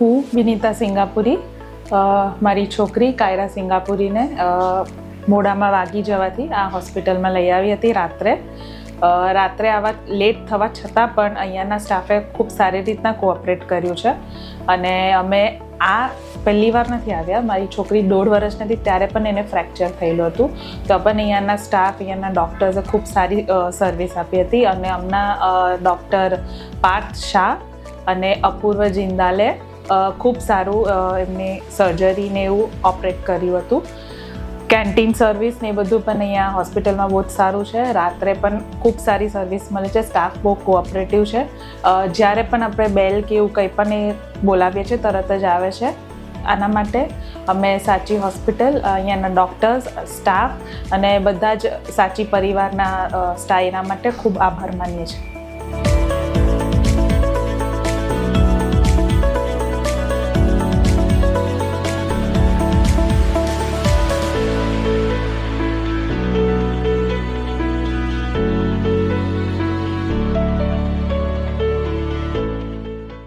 હું વિનીતા સિંગાપુરી મારી છોકરી કાયરા સિંગાપુરીને મોડામાં વાગી જવાથી આ હોસ્પિટલમાં લઈ આવી હતી રાત્રે. રાત્રે આવા લેટ થવા છતાં પણ અહીંયાના સ્ટાફે ખૂબ સારી રીતના કોઓપરેટ કર્યું છે. અને અમે આ પહેલી વાર નથી આવ્યા. મારી છોકરી દોઢ વર્ષ નથી, ત્યારે પણ એને ફ્રેક્ચર થયેલું હતું. તો પણ અહીંયાના સ્ટાફ, અહીંયાના ડૉક્ટર્સે ખૂબ સારી સર્વિસ આપી હતી. અને અમના ડૉક્ટર પાર્થ શાહ અને અપૂર્વ જિંદાલે ખૂબ સારું એમને એમની સર્જરી એવું ઓપરેટ કર્યું હતું. કેન્ટીન સર્વિસ ને એ બધું પણ અહીંયા હોસ્પિટલમાં બહુ જ સારું છે. રાત્રે પણ ખૂબ સારી સર્વિસ મળે છે. સ્ટાફ બહુ કોઓપરેટિવ છે. જ્યારે પણ આપણે બેલ કે એવું કંઈ પણ એ બોલાવીએ છીએ, તરત જ આવે છે. આના માટે અમે સાચી હોસ્પિટલ અહીંયાના ડૉક્ટર્સ સ્ટાફ અને બધા જ સાચી પરિવારના સ્ટાફ એના માટે ખૂબ આભાર માનીએ છીએ.